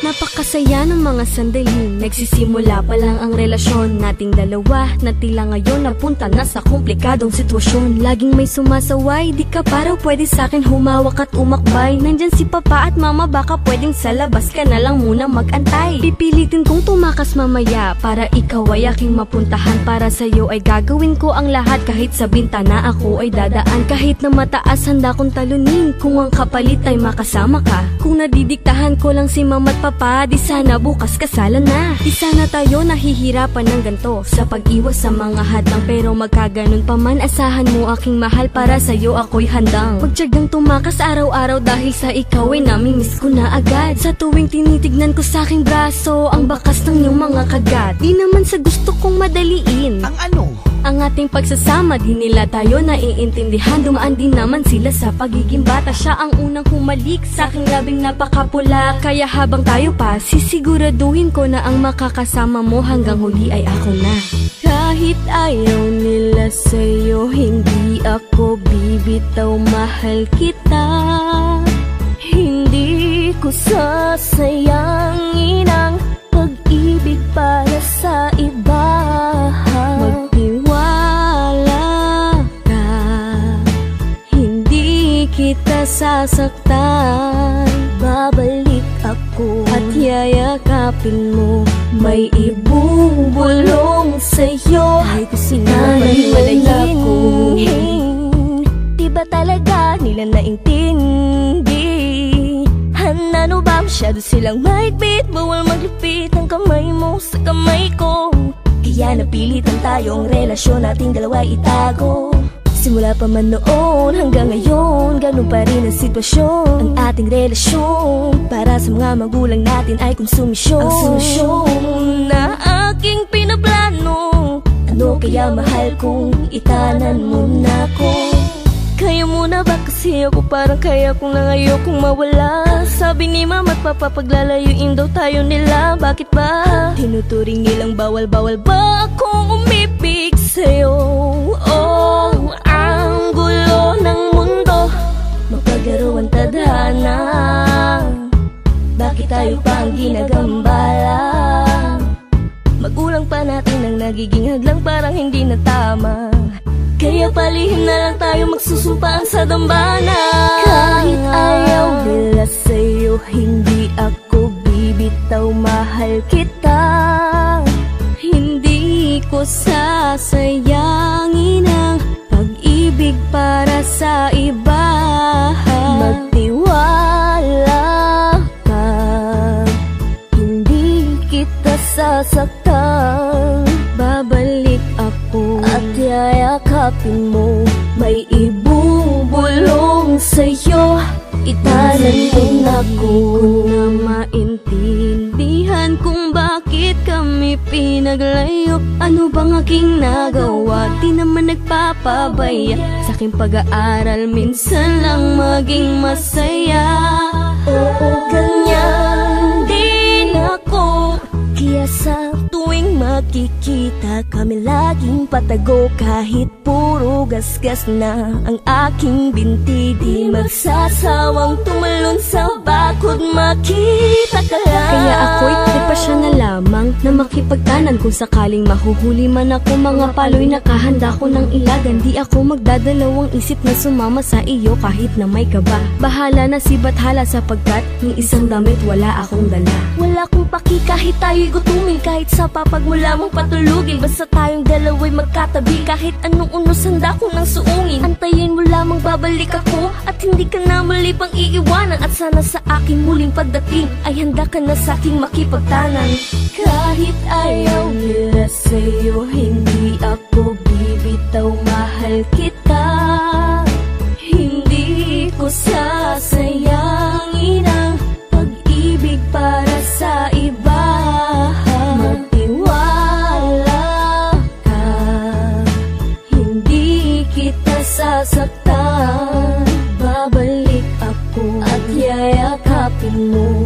Napakasaya ng mga sandali. Nagsisimula pa lang ang relasyon. Nating dalawa na tila ngayon Napunta na sa komplikadong sitwasyon. Laging may sumasaway Di ka paraw pwede sakin. Humawak at umakbay. Nandyan si papa at mama Baka pwedeng sa labas ka na lang muna magantay. Pipilitin kong tumakas mamaya Para ikaw ay aking mapuntahan. Para sa'yo ay gagawin ko ang lahat. Kahit sa bintana ako ay dadaan. Kahit na mataas handa kong talunin. Kung ang kapalit ay makasama ka. Kung nadidiktahan ko lang si mama at papa Di sana bukas kasalan na. Di sana tayo nahihirapan ng ganto Sa pag-iwas sa mga hadlang Pero magkaganon pa man Asahan mo aking mahal Para sa'yo ako'y handang. Magtyagang tumakas araw-araw Dahil sa ikaw ay namimiss ko na agad. Sa tuwing tinitignan ko sa aking braso Ang bakas ng iyong mga kagat. Di naman sa gusto kong madaliin. Ang ano? Ating pagsasama di nila tayo naiintindihan. Dumaan din naman sila sa pagiging bata. Siya ang unang humalik sa aking labing napakapula. Kaya habang tayo pa sisiguraduhin ko na ang makakasama mo Hanggang huli ay ako na. Kahit ayaw nila sa'yo Hindi ako bibitaw. Mahal kita. Hindi ko sasayangin kita sasaktan. Babalik ako At yayakapin mo. May ibubulong sa'yo. Ay kung sinanay ko Di ba talaga nila naintindi? Ano ba? Masyado silang mahigpit. Bawal maglupit ang kamay mo sa kamay ko. Kaya napilitan tayong relasyon nating dalawa itago Simula pa man noon hanggang ngayon Ganun pa rin ang sitwasyon. Ang ating relasyon Para sa mga magulang natin ay konsumisyon Ang solusyon na aking pinaplano. Ano kaya mahal kung itanan mo na ko kaya mo na ba kasi ako? Parang kaya kong lang ayokong mawala. Sabi ni mama at papa paglalayuin daw tayo nila. Bakit ba? Tinuturing nilang bawal-bawal ba akong umibig sa'yo? Magulang pa natin ang nagiging hadlang parang hindi na tama. Kaya palihim na lang tayo magsusumpaan sa dambana. Kahit ayaw nila sa'yo Hindi ako bibitaw mahal kita. Hindi ko sasayangin ang pag-ibig para sa iba. Magtiwala ka Hindi kita sasaktan yayakapin mo May ibubulong sa'yo. Itanan mo na ko na maintindihan Kung bakit kami pinaglayo. Ano bang aking nagawa? Di naman nagpapabaya Sa aking pag-aaral Minsan lang maging masaya. Oo, ganyan din ako. Kaya sa tuwing makikita kami laging patago Kahit puro gasgas na ang aking binti. Di magsasawang tumalon sa bakod makita ka lang. Kaya ako'y siya na lamang na makipagtanan Kung sakaling mahuhuli man ako mga paloy Nakahanda ko ng ilagan Di ako magdadalawang isip na sumama sa iyo kahit na may kaba. Bahala na si Bathala sapagkat ng isang damit wala akong dala. Wala akong paki kahit tayo'y gutumin Kahit sa papag mo lamang patulugin Basta tayong dalawa'y magkatabi Kahit anong unos handa ko nang suungin. Antayin mo lamang babalik ako At hindi ka na muli pang iiwanan. At sana sa aking muling pagdating Ay handa ka na sa aking makipagtanan. Kahit ayaw nila sa'yo Hindi ako bibitaw. Mahal kita yayakapin